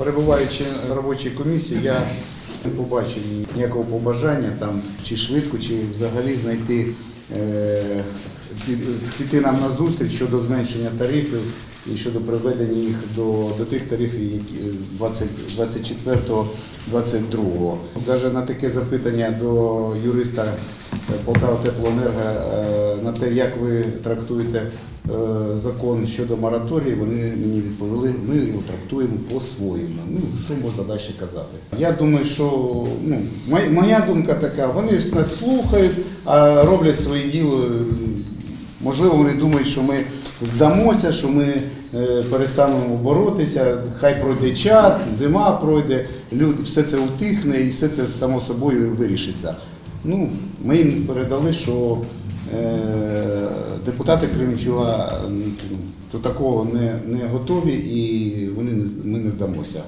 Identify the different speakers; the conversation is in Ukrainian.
Speaker 1: Перебуваючи на робочій комісії, я не побачив ніякого побажання там чи швидко, чи взагалі знайти е, піти нам на зустріч щодо зменшення тарифів і щодо приведення їх до, до тих тарифів, які 24-22. Навіть на таке запитання до юриста е, Полтава Теплоенерго е, на те, як ви трактуєте е, закон щодо мораторію, вони мені відповіли, ми його трактуємо по-своєму. Ну, що можна далі казати? Я думаю, що ну, моя, думка така, вони нас слухають, а роблять своє діло. Можливо, вони думають, що ми здамося, що ми е, перестанемо боротися, хай пройде час, зима пройде, все це утихне і все це само собою вирішиться. Ну, ми їм передали, що е, депутати Кременчуга до такого не, не готові і вони ми не здамося.